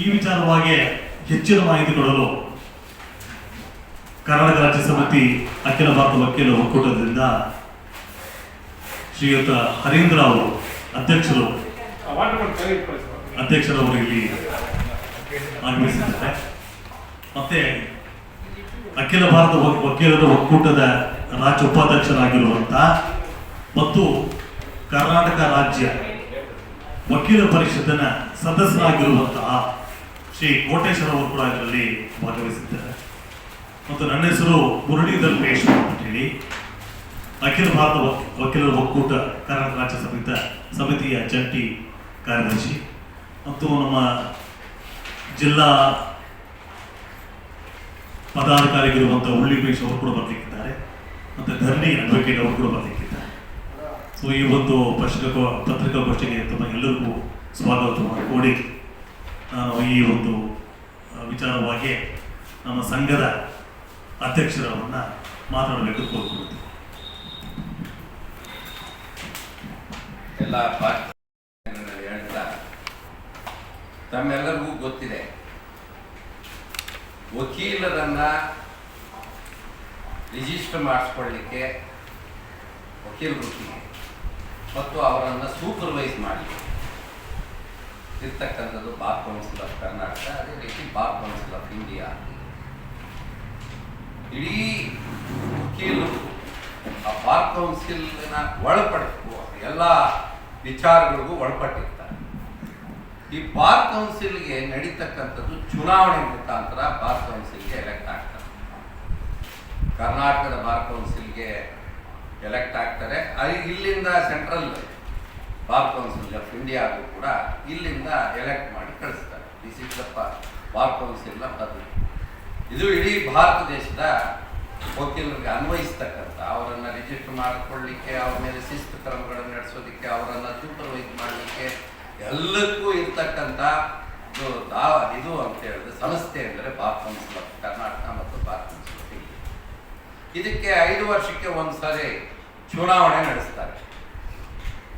ಈ ವಿಚಾರವಾಗಿ ಹೆಚ್ಚಿನ ಮಾಹಿತಿ ಕೊಡಲು ಕರ್ನಾಟಕ ರಾಜ್ಯ ಸಮಿತಿ ಅಖಿಲ ಭಾರತ ವಕೀಲ ಒಕ್ಕೂಟದಿಂದ ಶ್ರೀಯುತ ಹರೀಂದ್ರ ಅವರು ಅಧ್ಯಕ್ಷರು ಅಧ್ಯಕ್ಷರವರು ಇಲ್ಲಿ ಆಗಮಿಸಿದ್ದಾರೆ. ಮತ್ತೆ ಅಖಿಲ ಭಾರತ ವಕೀಲರ ಒಕ್ಕೂಟದ ರಾಜ್ಯ ಉಪಾಧ್ಯಕ್ಷರಾಗಿರುವಂತ ಮತ್ತು ಕರ್ನಾಟಕ ರಾಜ್ಯ ವಕೀಲ ಪರಿಷತ್ತಿನ ಸದಸ್ಯರಾಗಿರುವಂತಹ ಶ್ರೀ ಕೋಟೇಶ್ವರ ಅವರು ಕೂಡ ಇದರಲ್ಲಿ ಭಾಗವಹಿಸಿದ್ದಾರೆ. ಮತ್ತು ನನ್ನ ಹೆಸರು ಮುರಳೀಧರ್ ಪೇಶ್ ಅಂತ ಹೇಳಿ, ಅಖಿಲ ಭಾರತ ವಕ್- ವಕೀಲರ ಒಕ್ಕೂಟ ಕರ್ನಾಟಕ ರಾಜ್ಯ ಸಮಿತ, ಸಮಿತಿಯ ಜಂಟಿ ಕಾರ್ಯದರ್ಶಿ, ಮತ್ತು ನಮ್ಮ ಜಿಲ್ಲಾ ಪದಾಧಿಕಾರಿಗಿರುವಂಥ ಉಳ್ಳಿ ಪೇಶ್ ಅವರು ಕೂಡ ಬರ್ಲಿಕ್ಕಿದ್ದಾರೆ, ಮತ್ತು ಧರಣಿ ಅಡ್ವೊಕೇಟ್ ಅವರು ಕೂಡ ಬರ್ಲಿಕ್ಕಿದ್ದಾರೆ. ಸೊ ಈ ಒಂದು ಪತ್ರಿಕಾ, ಪತ್ರಿಕಾಗೋಷ್ಠಿಗೆ ತಮ್ಮ ಎಲ್ಲರಿಗೂ ಕೋರಿ ನಾನು ಈ ಒಂದು ವಿಚಾರವಾಗಿ ನಮ್ಮ ಸಂಘದ ಅಧ್ಯಕ್ಷರವನ್ನು ಮಾತಾಡಬೇಕು ಕೋರ್ಕೊಳ್ತೀನಿ ಎಲ್ಲ ಹೇಳ್ತಾ, ತಮ್ಮೆಲ್ಲರಿಗೂ ಗೊತ್ತಿದೆ. ವಕೀಲರನ್ನ ರಿಜಿಸ್ಟರ್ ಮಾಡಿಸ್ಕೊಳ್ಳಿಕ್ಕೆ ವಕೀಲ ವೃತ್ತಿಗೆ, ಮತ್ತು ಅವರನ್ನು ಸೂಪರ್ವೈಸ್ ಮಾಡಲಿಕ್ಕೆ. ಇರ್ತಕ್ಕಂಥದ್ದು ಬಾರ್ ಕೌನ್ಸಿಲ್ ಆಫ್ ಕರ್ನಾಟಕ, ಅದೇ ರೀತಿ ಬಾರ್ ಕೌನ್ಸಿಲ್ ಆಫ್ ಇಂಡಿಯಾ. ಇಡೀ ವಕೀಲರು ಆ ಬಾರ್ ಕೌನ್ಸಿಲ್ನ ಒಳಪಡ ಎಲ್ಲ ವಿಚಾರಗಳಿಗೂ ಒಳಪಟ್ಟಿರ್ತಾರೆ. ಈ ಬಾರ್ ಕೌನ್ಸಿಲ್ಗೆ ನಡೀತಕ್ಕಂಥದ್ದು ಚುನಾವಣೆ ಮುಖಾಂತರ ಬಾರ್ ಕೌನ್ಸಿಲ್ಗೆ ಎಲೆಕ್ಟ್ ಆಗ್ತಾರೆ. ಕರ್ನಾಟಕದ ಬಾರ್ ಕೌನ್ಸಿಲ್ಗೆ ಎಲೆಕ್ಟ್ ಆಗ್ತಾರೆ. ಇಲ್ಲಿಂದ ಸೆಂಟ್ರಲ್ ಬಾರ್ ಕೌನ್ಸಿಲ್ ಆಫ್ ಇಂಡಿಯಾಗೂ ಕೂಡ ಇಲ್ಲಿಂದ ಎಲೆಕ್ಟ್ ಮಾಡಿ ಕಳಿಸ್ತಾರೆ. ದಿಸ್ ಇಸ್ ದ ಬಾರ್ ಕೌನ್ಸಿಲ್ನ ಪದವಿ. ಇದು ಇಡೀ ಭಾರತ ದೇಶದ ವಕೀಲರಿಗೆ ಅನ್ವಯಿಸ್ತಕ್ಕಂಥ, ಅವರನ್ನು ರಿಜಿಸ್ಟರ್ ಮಾಡಿಕೊಳ್ಳಿಕ್ಕೆ, ಅವ್ರ ಮೇಲೆ ಶಿಸ್ತು ಕ್ರಮಗಳನ್ನು ನಡೆಸೋದಕ್ಕೆ, ಅವರನ್ನು ಸೂಪರ್ವೈಸ್ ಮಾಡಲಿಕ್ಕೆ ಎಲ್ಲಕ್ಕೂ ಇರ್ತಕ್ಕಂಥ ಇದು ದಾ, ಇದು ಅಂತ ಹೇಳಿದ್ರೆ ಸಂಸ್ಥೆ ಅಂದರೆ ಬಾರ್ ಕೌನ್ಸಿಲ್ ಆಫ್ ಕರ್ನಾಟಕ ಮತ್ತು ಬಾರ್ ಕೌನ್ಸಿಲ್ ಇದಕ್ಕೆ ಐದು ವರ್ಷಕ್ಕೆ ಒಂದು ಸಾರಿ ಚುನಾವಣೆ ನಡೆಸ್ತಾರೆ.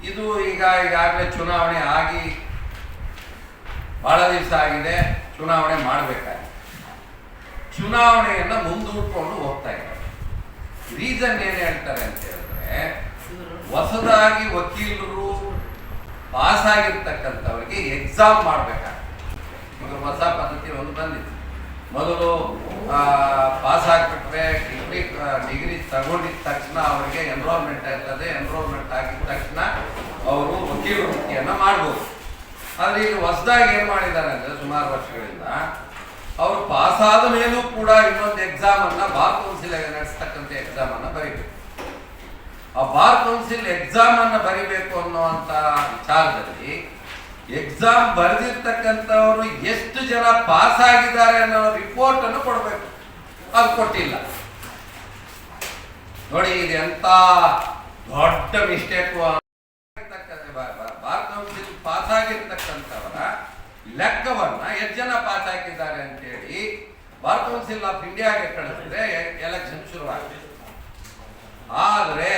ಇದು ಈಗ ಈಗಾಗಲೇ ಚುನಾವಣೆ ಆಗಿ ಬಹಳ ದಿವಸ ಆಗಿದೆ, ಚುನಾವಣೆ ಮಾಡಬೇಕಾಗಿದೆ ಚುನಾವಣೆಯನ್ನು ಮುಂದೂಡ್ಕೊಂಡು ಹೋಗ್ತಾ ಇದ್ದಾರೆ. ರೀಸನ್ ಏನು ಹೇಳ್ತಾರೆ ಅಂತ ಹೇಳಿದ್ರೆ, ಹೊಸದಾಗಿ ವಕೀಲರು ಪಾಸ್ ಆಗಿರ್ತಕ್ಕಂಥವ್ರಿಗೆ ಎಕ್ಸಾಮ್ ಮಾಡಬೇಕಾಗ್ತದೆ. ಹೊಸ ಪದ್ಧತಿ ಒಂದು ಬಂದಿದೆ ಮೊದಲು ಪಾಸ್ ಆಗಿಬಿಟ್ರೆ ಡಿಗ್ರಿ ಡಿಗ್ರಿ ತಗೊಂಡಿದ ತಕ್ಷಣ ಅವರಿಗೆ ಎನ್ರೋಲ್ಮೆಂಟ್ ಆಗ್ತದೆ ಎನ್ರೋಲ್ಮೆಂಟ್ ವೃತ್ತಿಯನ್ನ ಮಾಡ್ಬೋದು. ಆದ್ರೆ ಈಗ ಹೊಸದಾಗಿ ಏನು ಮಾಡಿದ್ದಾರೆ ಅಂದರೆ ಸುಮಾರು ವರ್ಷಗಳಿಂದ ಅವರು ಪಾಸ್ ಆದ ಮೇಲೂ ಕೂಡ ಇನ್ನೊಂದು ಎಕ್ಸಾಮ್ ಅನ್ನ ಬಾರ್ ಕೌನ್ಸಿಲ್ ನಡೆಸ್ತಕ್ಕಂಥ ಎಕ್ಸಾಮ್ ಅನ್ನ ಬರೀಬೇಕು. ಆ ಬಾರ್ ಕೌನ್ಸಿಲ್ ಎಕ್ಸಾಮ್ ಅನ್ನ ಬರಿಬೇಕು ಅನ್ನುವಂತ ವಿಚಾರದಲ್ಲಿ ಎಕ್ಸಾಮ್ ಬರೆದಿರ್ತಕ್ಕಂಥವರು ಎಷ್ಟು ಜನ ಪಾಸ್ ಆಗಿದ್ದಾರೆ ಅನ್ನೋ ರಿಪೋರ್ಟ್ ಅನ್ನು ಕೊಡಬೇಕು. ಅದು ಕೊಟ್ಟಿಲ್ಲ. ನೋಡಿ ಇದು ಎಂತ ದೊಡ್ಡ ಮಿಸ್ಟೇಕ್ ಪಾಸ್ ಆಗಿರ್ತಕ್ಕಂಥವರ ಲೆಕ್ಕವನ್ನ ಎಷ್ಟು ಜನ ಪಾಸ್ ಹಾಕಿದ್ದಾರೆ ಅಂತೇಳಿ ಬಾರ್ ಕೌನ್ಸಿಲ್ ಆಫ್ ಇಂಡಿಯಾಗೆ ಕಳಿಸಿದ್ರೆ ಎಲೆಕ್ಷನ್ ಶುರುವಾಗಿದೆ ಆದ್ರೆ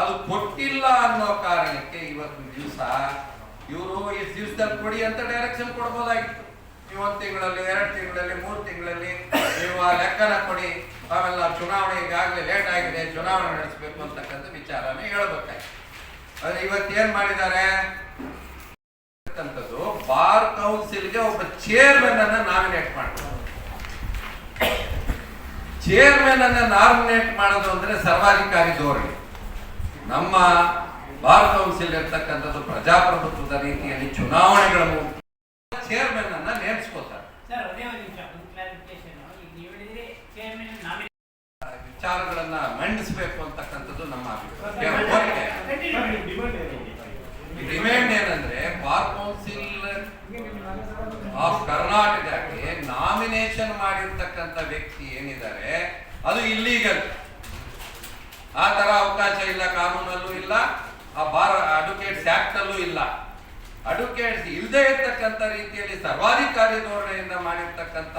ಅದು ಕೊಟ್ಟಿಲ್ಲ ಅನ್ನೋ ಕಾರಣಕ್ಕೆ ಇವತ್ತು ದಿವಸ ಇವರು ಇಷ್ಟು ದಿವಸದಲ್ಲಿ ಕೊಡಿ ಅಂತ ಡೈರೆಕ್ಷನ್ ಕೊಡ್ಬೋದಾಗಿತ್ತು. ನೀವು ಒಂದು ತಿಂಗಳಲ್ಲಿ, ಎರಡು ತಿಂಗಳಲ್ಲಿ, ಮೂರು ತಿಂಗಳಲ್ಲಿ ನೀವು ಆ ಲೆಕ್ಕನ ಕೊಡಿ, ಆಮೇಲೆ ನಾವು ಚುನಾವಣೆ ಲೇಟ್ ಆಗಿದೆ, ಚುನಾವಣೆ ನಡೆಸಬೇಕು ಅಂತಕ್ಕಂಥ ವಿಚಾರನೇ ಹೇಳ್ಬೇಕಾಯ್ತು. ಆದರೆ ಇವತ್ತೇನು ಮಾಡಿದ್ದಾರೆ? ಬಾರ್ ಕೌನ್ಸಿಲ್ಗೆ ಒಬ್ಬ ಚೇರ್ಮನ್ ಅನ್ನ ನಾಮಿನೇಟ್ ಮಾಡ್ತಾರೆ. ಚೇರ್ಮನ್ ಅನ್ನ ನಾಮಿನೇಟ್ ಮಾಡೋದು ಅಂದ್ರೆ ಸರ್ವಾಧಿಕಾರಿ ಧೋರಣೆ. ನಮ್ಮ ಬಾರ್ ಕೌನ್ಸಿಲ್ ಇರ್ತಕ್ಕಂಥದ್ದು ಪ್ರಜಾಪ್ರಭುತ್ವದ ರೀತಿಯಲ್ಲಿ ಚುನಾವಣೆಗಳ ಮೂಲಕ ಚೇರ್ಮನ್ ಅನ್ನ ನೇಮಿಸ್ಕೋತಾರೆ. ಸರ್ ಅದೇ ಒಂದು ಕ್ಲಾರಿಫಿಕೇಶನ್ ನೀವು ಹೇಳಿದ್ರೆ ಚೇರ್ಮನ್ ನಾಮಿನೇಟ್ ವಿಚಾರಗಳನ್ನ ಮಂಡಿಸಬೇಕು ಅಂತಕ್ಕಂಥದ್ದು ನಮ್ಮ ಅಭಿಪ್ರಾಯ. ಡಿಮ್ಯಾಂಡ್ ಏನಂದ್ರೆ ಬಾರ್ ಕೌನ್ಸಿಲ್ ಆಫ್ ಕರ್ನಾಟಕಕ್ಕೆ ನಾಮಿನೇಷನ್ ಮಾಡಿರ್ತಕ್ಕಂಥ ವ್ಯಕ್ತಿ ಏನಿದ್ದಾರೆ, ಅದು ಇಲ್ಲೀಗಲ್ ಆ ತರ ಅವಕಾಶ ಇಲ್ಲ, ಕಾನೂನಲ್ಲೂ ಇಲ್ಲ, ಆ ಬಾರ್ ಅಡ್ವೊಕೇಟ್ಸ್ ಆಕ್ಟ್ ಅಲ್ಲೂ ಇಲ್ಲ. ಅಡ್ವೊಕೇಟ್ಸ್ ಇಲ್ಲದೆ ಇರತಕ್ಕಂಥ ರೀತಿಯಲ್ಲಿ ಸರ್ವಾಧಿಕಾರಿ ಧೋರಣೆಯಿಂದ ಮಾಡಿರ್ತಕ್ಕಂಥ